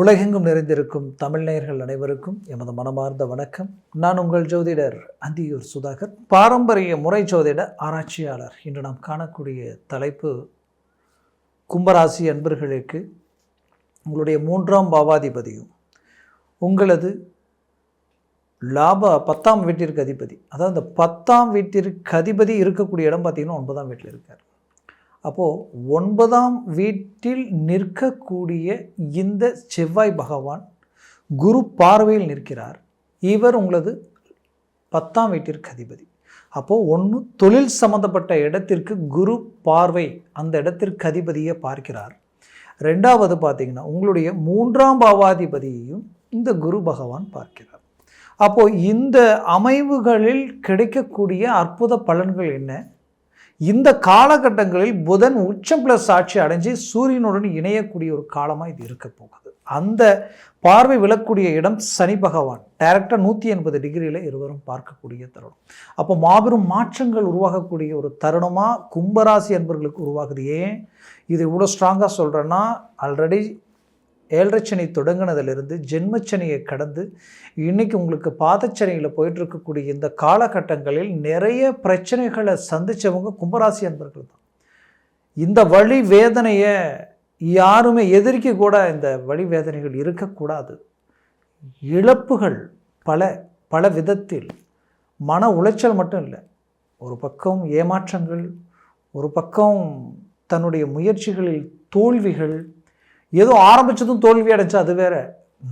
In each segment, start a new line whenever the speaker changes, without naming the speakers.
உலகெங்கும் நிறைந்திருக்கும் தமிழ்நேயர்கள் அனைவருக்கும் எமது மனமார்ந்த வணக்கம். நான் உங்கள் ஜோதிடர் அந்தியூர் சுதாகர். பாரம்பரிய முறை ஜோதிட ஆராய்ச்சியாளர் இன்று நாம் காணக்கூடிய தலைப்பு கும்பராசி அன்பர்களுக்கு உங்களுடைய மூன்றாம் பாவாதிபதியும் உங்களது லாப பத்தாம் வீட்டிற்கு அதிபதி. அதாவது அந்த பத்தாம் வீட்டிற்கு அதிபதி இருக்கக்கூடிய இடம் பார்த்திங்கன்னா ஒன்பதாம் வீட்டில் இருக்கார். அப்போது ஒன்பதாம் வீட்டில் நிற்கக்கூடிய இந்த செவ்வாய் பகவான் குரு பார்வையில் நிற்கிறார். இவர் உங்களது பத்தாம் வீட்டிற்கு அதிபதி. அப்போது ஒன்று தொழில் சம்மந்தப்பட்ட இடத்திற்கு குரு பார்வை அந்த இடத்திற்கு அதிபதியை பார்க்கிறார். ரெண்டாவது பார்த்திங்கன்னா உங்களுடைய மூன்றாம் பாவாதிபதியையும் இந்த குரு பகவான் பார்க்கிறார். அப்போது இந்த அமைவுகளில் கிடைக்கக்கூடிய அற்புத பலன்கள் என்ன? இந்த காலகட்டங்களில் புதன் உச்சம் பிளஸ் ஆட்சி அடைஞ்சு சூரியனுடன் இணையக்கூடிய ஒரு காலமாக இது இருக்க போகுது. அந்த பார்வை விழக்கூடிய இடம் சனி பகவான். டைரக்டாக நூற்றி எண்பது டிகிரியில் இருவரும் பார்க்கக்கூடிய தருணம். அப்போ மாபெரும் மாற்றங்கள் உருவாகக்கூடிய ஒரு தருணமாக கும்பராசி என்பவர்களுக்கு உருவாகுது. ஏன்? இது இவ்வளோ ஸ்ட்ராங்காக சொல்கிறேன்னா ஆல்ரெடி ஏழரைச்சனி தொடங்கினதிலிருந்து ஜென்மச்சனியை கடந்து இன்றைக்கி உங்களுக்கு பாதச்சனியில் போயிட்டுருக்கக்கூடிய இந்த காலகட்டங்களில் நிறைய பிரச்சனைகளை சந்தித்தவங்க கும்பராசி அன்பர்கள் தான். இந்த வழி வேதனையை யாருமே எதிர்க்க கூட இந்த வழி வேதனைகள் இருக்கக்கூடாது. இழப்புகள் பல பல விதத்தில் மன உளைச்சல் மட்டும் இல்லை. ஒரு பக்கம் ஏமாற்றங்கள் ஒரு பக்கம் தன்னுடைய முயற்சிகளில் தோல்விகள் ஏதோ ஆரம்பித்ததும் தோல்வி அடைஞ்சா அது வேற.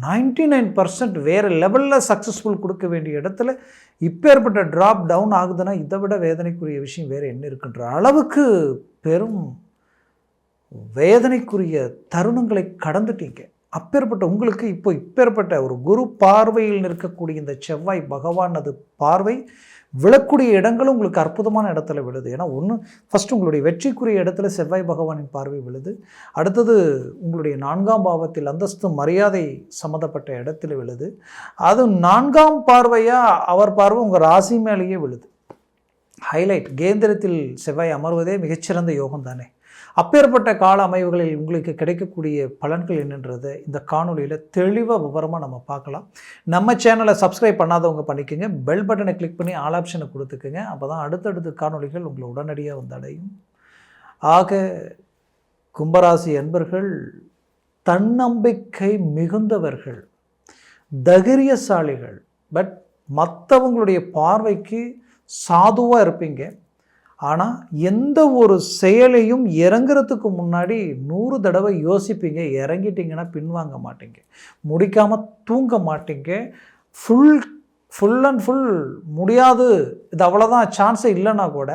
நைன்டி நைன் பர்சன்ட் வேறு லெவலில் சக்ஸஸ்ஃபுல் கொடுக்க வேண்டிய இடத்துல இப்போ ஏற்பட்ட ட்ராப் டவுன் ஆகுதுன்னா இதை விட வேதனைக்குரிய விஷயம் வேறு என்ன இருக்குன்ற அளவுக்கு பெரும் வேதனைக்குரிய தருணங்களை கடந்துட்டீங்க. அப்பேற்பட்ட உங்களுக்கு இப்போ இப்பேற்பட்ட ஒரு குரு பார்வையில் நிற்கக்கூடிய இந்த செவ்வாய் பகவானது பார்வை விழக்கூடிய இடங்களும் உங்களுக்கு அற்புதமான இடத்துல விழுது. ஏன்னா ஒன்று ஃபஸ்ட் உங்களுடைய வெற்றிக்குரிய இடத்துல செவ்வாய் பகவானின் பார்வை விழுது. அடுத்தது உங்களுடைய நான்காம் பாவத்தில் அந்தஸ்து மரியாதை சம்மந்தப்பட்ட இடத்துல விழுது. அது நான்காம் பார்வையாக அவர் பார்வை உங்கள் ராசி மேலேயே விழுது. ஹைலைட் கேந்திரத்தில் செவ்வாய் அமர்வதே மிகச்சிறந்த யோகம் தானே அப்பேற்பட்ட கால அமைவுகளில் உங்களுக்கு கிடைக்கக்கூடிய பலன்கள் என்னன்றது இந்த காணொலியில் தெளிவாக விவரமாக நம்ம பார்க்கலாம். நம்ம சேனலை சப்ஸ்கிரைப் பண்ணாதவங்க பண்ணிக்கோங்க. பெல் பட்டனை கிளிக் பண்ணி ஆல் ஆப்ஷனை கொடுத்துக்குங்க. அப்போ தான் அடுத்தடுத்த காணொலிகள் உங்களை உடனடியாக வந்து அடையும். ஆக கும்பராசி அன்பர்கள் தன்னம்பிக்கை மிகுந்தவர்கள் தைரியசாலிகள் பட் மற்றவங்களுடைய பார்வைக்கு சாதுவாக இருப்பீங்க. ஆனால் எந்த ஒரு செயலையும் இறங்குறதுக்கு முன்னாடி நூறு தடவை யோசிப்பீங்க இறங்கிட்டீங்கன்னா பின்வாங்க மாட்டீங்க. முடிக்காமல் தூங்க மாட்டீங்க. ஃபுல் ஃபுல் அண்ட் ஃபுல் முடியாது. இது அவ்வளோதான் சான்ஸே இல்லைன்னா கூட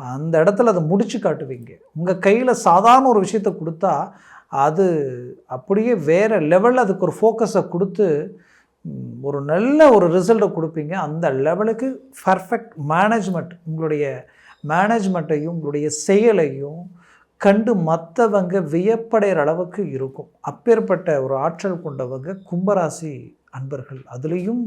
அந்த இடத்துல அதை முடிச்சு காட்டுவீங்க. உங்கள் கையில் சாதாரண ஒரு விஷயத்தை கொடுத்தா அது அப்படியே வேறு லெவலில் அதுக்கு ஒரு ஃபோக்கஸை கொடுத்து ஒரு நல்ல ஒரு ரிசல்ட்டை கொடுப்பீங்க. அந்த லெவலுக்கு பர்ஃபெக்ட் மேனேஜ்மெண்ட் உங்களுடைய மேனேஜ்மெண்ட்டையும் உங்களுடைய செயலையும் கண்டு மற்றவங்க வியப்படைகிற அளவுக்கு இருக்கும். அப்பேற்பட்ட ஒரு ஆற்றல் கொண்டவங்க கும்பராசி அன்பர்கள். அதுலேயும்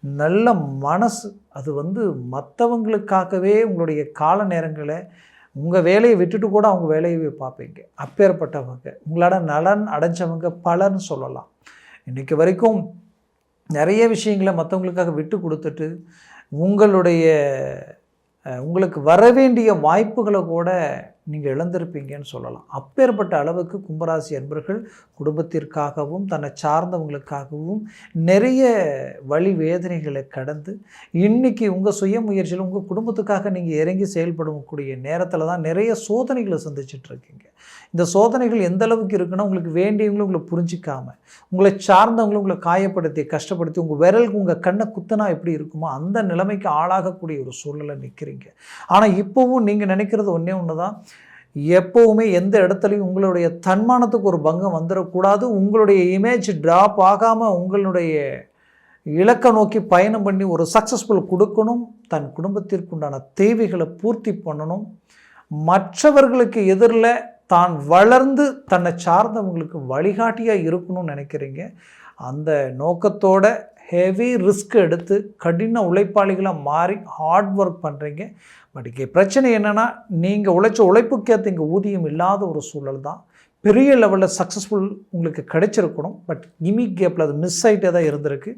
நல்ல மனசு. அது வந்து மற்றவங்களுக்காகவே உங்களுடைய கால நேரங்களை உங்கள் வேலையை விட்டுட்டு கூட அவங்க வேலையை பார்ப்பீங்க. அப்பேற்பட்டவங்க. உங்களோட நலன் அடைஞ்சவங்க பலன்னு சொல்லலாம். இன்றைக்கி வரைக்கும் நிறைய விஷயங்களை மற்றவங்களுக்காக விட்டு கொடுத்துட்டு உங்களுடைய உங்களுக்கு வரவேண்டிய வாய்ப்புகளை கூட நீங்கள் இழந்திருப்பீங்கன்னு சொல்லலாம். அப்பேற்பட்ட அளவுக்கு கும்பராசி அன்பர்கள் குடும்பத்திற்காகவும் தன்னை சார்ந்தவங்களுக்காகவும் நிறைய வழி வேதனைகளை கடந்து இன்றைக்கி உங்கள் சுய முயற்சியில் உங்கள் குடும்பத்துக்காக நீங்கள் இறங்கி செயல்படக்கூடிய நேரத்தில் தான் நிறைய சோதனைகளை சந்திச்சிட்ருக்கீங்க இந்த சோதனைகள் எந்த அளவுக்கு இருக்குன்னா உங்களுக்கு வேண்டியவங்களும் உங்களை புரிஞ்சிக்காமல் உங்களை சார்ந்தவங்களும் உங்களை காயப்படுத்தி கஷ்டப்படுத்தி உங்கள் விரலுக்கு உங்கள் கண்ணை குத்தனா எப்படி இருக்குமோ அந்த நிலைமைக்கு ஆளாகக்கூடிய ஒரு சூழ்நிலை நிற்கிறீங்க ஆனால் இப்போவும் நீங்கள் நினைக்கிறது ஒன்றே ஒன்று தான் எப்போவுமே எந்த இடத்துலையும் உங்களுடைய தன்மானத்துக்கு ஒரு பங்கம் வந்துடக்கூடாது. உங்களுடைய இமேஜ் ட்ராப் ஆகாமல் உங்களுடைய இலக்கை நோக்கி பயணம் பண்ணி ஒரு சக்ஸஸ்ஃபுல் கொடுக்கணும். தன் குடும்பத்திற்குண்டான தேவைகளை பூர்த்தி பண்ணணும். மற்றவர்களுக்கு எதிரில் தான் வளர்ந்து தன்னை சார்ந்தவங்களுக்கு வழிகாட்டியாக இருக்கணும்னு நினைக்கிறீங்க. அந்த நோக்கத்தோட ஹெவி ரிஸ்க் எடுத்து கடின உழைப்பாளிகளாக மாறி ஹார்ட் ஒர்க் பண்ணுறீங்க பட் இங்கே பிரச்சனை என்னென்னா நீங்கள் உழைச்ச உழைப்புக்கேற்ற இங்கே ஊதியம் இல்லாத ஒரு சூழல் தான். பெரிய லெவலில் சக்ஸஸ்ஃபுல் உங்களுக்கு கிடைச்சிருக்கணும். பட் இமி கேப்பில் அது மிஸ் ஆகிட்டே தான் இருந்திருக்கு.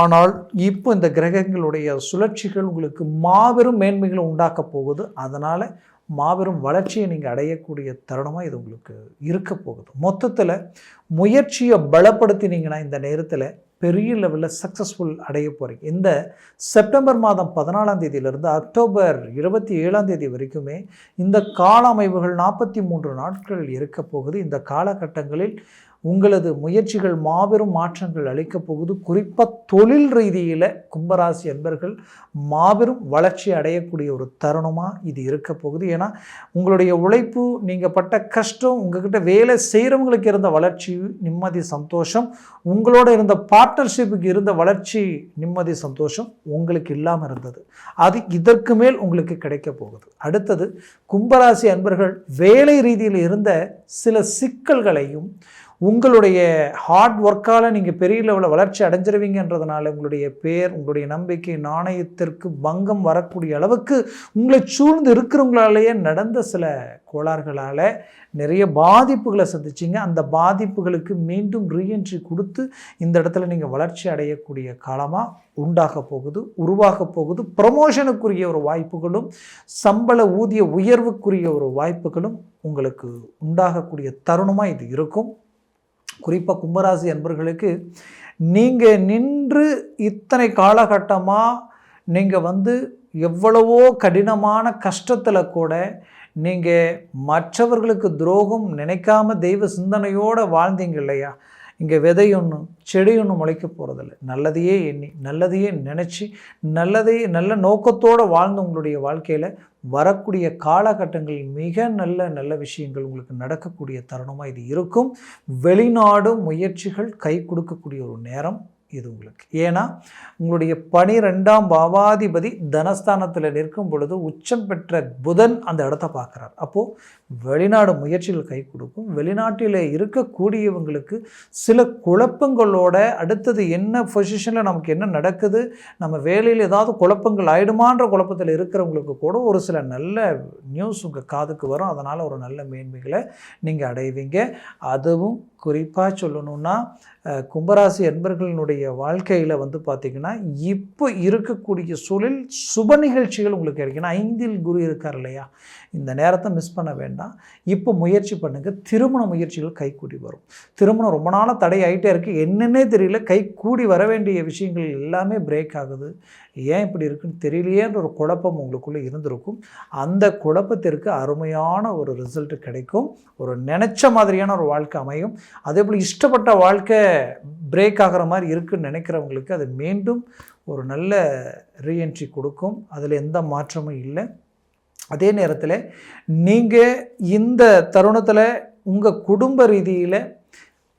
ஆனால் இப்போ இந்த கிரகங்களுடைய சுழற்சிகள் உங்களுக்கு மாபெரும் மேன்மைகளை உண்டாக்க போகுது. அதனால் மாபெரும் வளர்ச்சியை நீங்கள் அடையக்கூடிய தருணமாக இது உங்களுக்கு இருக்க போகுது. மொத்தத்தில் முயற்சியை பலப்படுத்தினீங்கன்னா இந்த நேரத்தில் பெரிய லெவலில் சக்ஸஸ்ஃபுல் அடைய போகிறீங்க இந்த செப்டம்பர் மாதம் பதினாலாம் தேதியிலிருந்து அக்டோபர் இருபத்தி ஏழாம் தேதி வரைக்குமே இந்த கால அமைவுகள் நாற்பத்தி மூன்று நாட்கள் இருக்க போகுது. இந்த காலகட்டங்களில் உங்களது முயற்சிகள் மாபெரும் மாற்றங்கள் அளிக்கப் போகுது. குறிப்பாக தொழில் ரீதியில் கும்பராசி என்பர்கள் மாபெரும் வளர்ச்சி அடையக்கூடிய ஒரு தருணமாக இது இருக்க போகுது. ஏன்னா உங்களுடைய உழைப்பு நீங்கள் பட்ட கஷ்டம் உங்ககிட்ட வேலை செய்கிறவங்களுக்கு இருந்த வளர்ச்சி நிம்மதி சந்தோஷம் உங்களோட இருந்த பார்ட்னர்ஷிப்புக்கு இருந்த வளர்ச்சி நிம்மதி சந்தோஷம் உங்களுக்கு இல்லாமல் இருந்தது. அது இதற்கு மேல் உங்களுக்கு கிடைக்க போகுது. அடுத்தது கும்பராசி அன்பர்கள் வேலை ரீதியில் இருந்த சில சிக்கல்களையும் உங்களுடைய ஹார்ட் ஒர்க்கால் நீங்கள் பெரிய லெவலில் வளர்ச்சி அடைஞ்சிருவீங்கன்றதுனால உங்களுடைய பேர் உங்களுடைய நம்பிக்கை நாணயத்திற்கு பங்கம் வரக்கூடிய அளவுக்கு உங்களை சூழ்ந்து இருக்கிறவங்களாலேயே நடந்த சில கோளாறுகளால் நிறைய பாதிப்புகளை சந்திச்சிங்க. அந்த பாதிப்புகளுக்கு மீண்டும் ரீஎன்ட்ரி கொடுத்து இந்த இடத்துல நீங்கள் வளர்ச்சி அடையக்கூடிய காலமாக உண்டாக போகுது உருவாக போகுது. ப்ரமோஷனுக்குரிய ஒரு வாய்ப்புகளும் சம்பள ஊதிய உயர்வுக்குரிய ஒரு வாய்ப்புகளும் உங்களுக்கு உண்டாகக்கூடிய தருணமாக இது இருக்கும். குறிப்பாக கும்பராசி அன்பர்களுக்கு நீங்கள் நின்று இத்தனை காலகட்டமாக நீங்கள் வந்து எவ்வளவோ கடினமான கஷ்டத்தில் கூட நீங்கள் மற்றவர்களுக்கு துரோகம் நினைக்காம தெய்வ சிந்தனையோடு வாழ்ந்தீங்க இல்லையா? இங்கே விதை ஒன்று செடி ஒன்று முளைக்க போகிறதில்ல நல்லதையே எண்ணி நல்லதையே நினச்சி நல்லதையே நல்ல நோக்கத்தோடு வாழ்ந்த உங்களுடைய வாழ்க்கையில் வரக்கூடிய காலகட்டங்களில் மிக நல்ல நல்ல விஷயங்கள் உங்களுக்கு நடக்கக்கூடிய தருணமாக இது இருக்கும். வெளிநாடு முயற்சிகள் கை கொடுக்கக்கூடிய ஒரு நேரம். இது உங்களுக்கு. ஏன்னா உங்களுடைய பனிரெண்டாம் பாவாதிபதி தனஸ்தானத்தில் நிற்கும் பொழுது உச்சம் பெற்ற புதன் அந்த இடத்த பார்க்குறார். அப்போது வெளிநாடு முயற்சிகள் கை கொடுக்கும். வெளிநாட்டில் இருக்கக்கூடியவங்களுக்கு சில குழப்பங்களோட அடுத்தது என்ன பொசிஷனில் நமக்கு என்ன நடக்குது நம்ம வேலையில் ஏதாவது குழப்பங்கள் ஆயிடுமான்ற குழப்பத்தில் இருக்கிறவங்களுக்கு கூட ஒரு சில நல்ல நியூஸ் உங்கள் காதுக்கு வரும். அதனால் ஒரு நல்ல மேன்மைகளை நீங்கள் அடைவீங்க. அதுவும் குறிப்பாக சொல்லணும்னா கும்பராசி அன்பர்களினுடைய வாழ்க்கையில் வந்து பார்த்திங்கன்னா இப்போ இருக்கக்கூடிய சூழல் சுப நிகழ்ச்சிகள் உங்களுக்கு கிடைக்கும். ஐந்தில் குரு இருக்கார் இல்லையா? இந்த நேரத்தை மிஸ் பண்ண வேண்டாம். இப்போ முயற்சி பண்ணுங்கள் திருமண முயற்சிகள் கைக்கூடி வரும். திருமணம் ரொம்ப நாளாக தடை ஆகிட்டே இருக்குது என்னென்னே தெரியல. கை கூடி வர வேண்டிய விஷயங்கள் எல்லாமே பிரேக் ஆகுது. ஏன் இப்படி இருக்குன்னு தெரியலையேன்ற ஒரு குழப்பம் உங்களுக்குள்ளே இருந்திருக்கும். அந்த குழப்பத்திற்கு அருமையான ஒரு ரிசல்ட் கிடைக்கும். ஒரு நினச்ச மாதிரியான ஒரு வாழ்க்கை அமையும். அதே போல் இஷ்டப்பட்ட வாழ்க்கை பிரேக் ஆகிற மாதிரி இருக்குன்னு நினைக்கிறவங்களுக்கு அது மீண்டும் ஒரு நல்ல ரீஎன்ட்ரி கொடுக்கும். அதில் எந்த மாற்றமும் இல்லை. அதே நேரத்தில் நீங்கள் இந்த தருணத்தில் உங்கள் குடும்ப ரீதியில்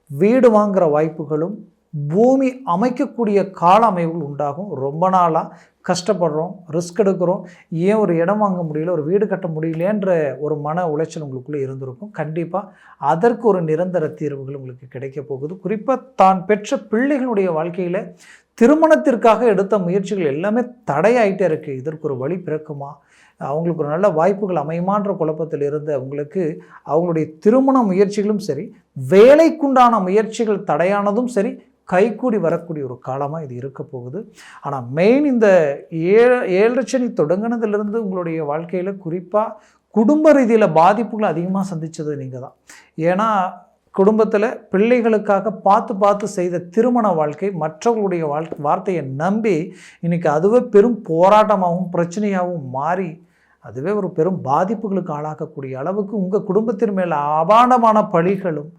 வீடு வாங்குகிற வாய்ப்புகளும் பூமி அமைக்கக்கூடிய கால அமைவுகள் உண்டாகும். ரொம்ப நாளாக கஷ்டப்படுறோம் ரிஸ்க் எடுக்கிறோம். ஏன் ஒரு இடம் வாங்க முடியல ஒரு வீடு கட்ட முடியலன்ற ஒரு மன உளைச்சல் உங்களுக்குள்ளே இருந்திருக்கும். கண்டிப்பாக அதற்கு ஒரு நிரந்தர தீர்வுகள் உங்களுக்கு கிடைக்க போகுது. குறிப்பாக தான் பெற்ற பிள்ளைகளுடைய வாழ்க்கையில் திருமணத்திற்காக எடுத்த முயற்சிகள் எல்லாமே தடையாயிட்டே இருக்குது இதற்கு ஒரு வழி பிறக்குமா? அவங்களுக்கு ஒரு நல்ல வாய்ப்புகள் அமையுமான்ற குழப்பத்தில் இருந்த அவங்களுக்கு அவங்களுடைய திருமண முயற்சிகளும் சரி வேலைக்குண்டான முயற்சிகள் தடையானதும் சரி கைக்கூடி வரக்கூடிய ஒரு காலமாக இது இருக்க போகுது. ஆனால் மெயின் இந்த ஏழு ஏழரை சனி தொடங்கினதுலேருந்து உங்களுடைய வாழ்க்கையில் குறிப்பாக குடும்ப ரீதியில் பாதிப்புகளை அதிகமாக சந்தித்தது நீங்கள் தான். ஏன்னா குடும்பத்தில் பிள்ளைகளுக்காக பார்த்து பார்த்து செய்த திருமண வாழ்க்கை மற்றவர்களுடைய வாழ் வார்த்தையை நம்பி இன்றைக்கி அதுவே பெரும் போராட்டமாகவும் பிரச்சனையாகவும் மாறி அதுவே ஒரு பெரும் பாதிப்புகளுக்கு ஆளாக்கக்கூடிய அளவுக்கு உங்கள் குடும்பத்தின் மேலே அபாண்டமான பழிகளும்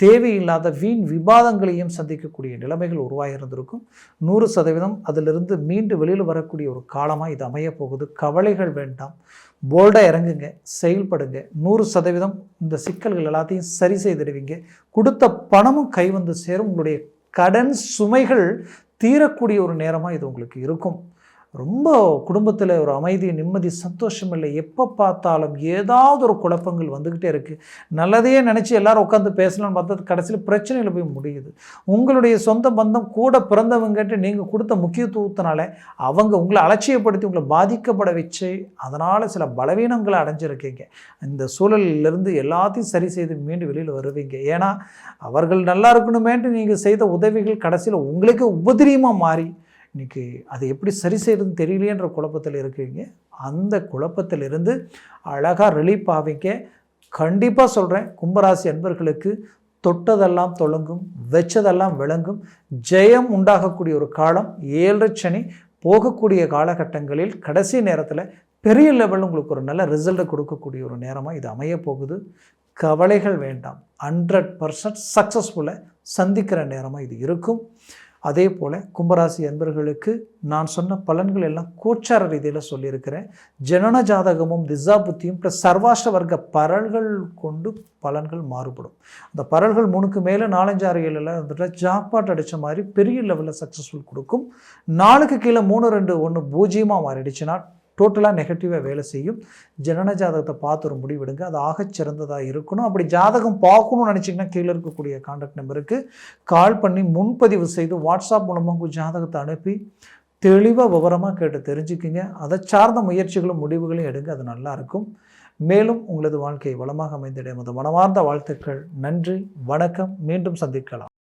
தேவையில்லாத வீண் விவாதங்களையும் சந்திக்கக்கூடிய நிலைமைகள் உருவாகியிருந்திருக்கும் நூறு சதவீதம் அதிலிருந்து மீண்டு வெளியில் வரக்கூடிய ஒரு காலமாக இது அமைய போகுது. கவலைகள் வேண்டாம். போல்டாக இறங்குங்க. செயல்படுங்க. நூறு சதவீதம் இந்த சிக்கல்கள் எல்லாத்தையும் சரி செய்திடுவீங்க. கொடுத்த பணமும் கை வந்து சேரும். உங்களுடைய கடன் சுமைகள் தீரக்கூடிய ஒரு நேரமாக இது உங்களுக்கு இருக்கும். ரொம்ப குடும்பத்தில் ஒரு அமைதி நிம்மதி சந்தோஷம் இல்லை. எப்போ பார்த்தாலும் ஏதாவது ஒரு குழப்பங்கள் வந்துக்கிட்டே இருக்குது நல்லதையே நினச்சி எல்லோரும் உட்காந்து பேசலாம்னு பார்த்தா கடைசியில் பிரச்சனைகள் போய் முடியுது. உங்களுடைய சொந்த பந்தம் கூட பிறந்தவங்கட்டு நீங்கள் கொடுத்த முக்கியத்துவத்தினால அவங்க உங்களை அலட்சியப்படுத்தி உங்களை பாதிக்கப்பட வச்சு அதனால் சில பலவீனங்களை அடைஞ்சிருக்கீங்க. இந்த சூழலிலிருந்து எல்லாத்தையும் சரி செய்து மீண்டும் வெளியில் வருவீங்க. ஏன்னா அவர்கள் நல்லா இருக்கணுமேன்ட்டு நீங்கள் செய்த உதவிகள் கடைசியில் உங்களுக்கு உபதிரியமாக மாறி இன்றைக்கி அதை எப்படி சரி செய்யறதுன்னு தெரியலையன்ற குழப்பத்தில் இருக்கீங்க. அந்த குழப்பத்திலிருந்து அழகாக ரிலீஃப் ஆவிக்க கண்டிப்பாக சொல்கிறேன் கும்பராசி அன்பர்களுக்கு தொட்டதெல்லாம் தொடங்கும் வச்சதெல்லாம் விளங்கும். ஜெயம் உண்டாகக்கூடிய ஒரு காலம் ஏழரை சனி போகக்கூடிய காலகட்டங்களில் கடைசி நேரத்தில் பெரிய லெவலில் உங்களுக்கு ஒரு நல்ல ரிசல்ட்டை கொடுக்கக்கூடிய ஒரு நேரமாக இது அமைய போகுது. கவலைகள் வேண்டாம் ஹண்ட்ரட் பர்சன்ட் சக்ஸஸ்ஃபுல்லை சந்திக்கிற நேரமாக இது இருக்கும். அதே போல் கும்பராசி அன்பர்களுக்கு நான் சொன்ன பலன்கள் எல்லாம் கோச்சார ரீதியில் சொல்லியிருக்கிறேன். ஜனன ஜாதகமும் திசா புத்தியும் ப்ளஸ் சர்வாஷ்ட வர்க்க பரல்கள் கொண்டு பலன்கள் மாறுபடும். அந்த பரல்கள் மூணுக்கு மேலே நாலஞ்சு ஆறு ஏழில் வந்துட்டு ஜாக்பாட் அடித்த மாதிரி பெரிய லெவலில் சக்ஸஸ்ஃபுல் கொடுக்கும். நாலுக்கு கீழே மூணு ரெண்டு ஒன்று பூஜ்ஜியமாக மாறிடுச்சுன்னா டோட்டலாக நெகட்டிவாக வேலை செய்யும். ஜனன ஜாதகத்தை பார்த்து ஒரு முடிவெடுங்க அது ஆகச் சிறந்ததாக இருக்கணும். அப்படி ஜாதகம் பார்க்கணும்னு நினச்சிங்கன்னா கீழே இருக்கக்கூடிய காண்டாக்ட் நம்பருக்கு கால் பண்ணி முன்பதிவு செய்து வாட்ஸ்அப் மூலமாக உங்கள் ஜாதகத்தை அனுப்பி தெளிவாக விவரமாக கேட்டு தெரிஞ்சுக்கிங்க. அதை சார்ந்த முயற்சிகளும் முடிவுகளும் எடுங்க. அது நல்லாயிருக்கும் மேலும் உங்களது வாழ்க்கை வளமாக அமைந்திட மனமார்ந்த வாழ்த்துக்கள். நன்றி. வணக்கம். மீண்டும் சந்திக்கலாம்.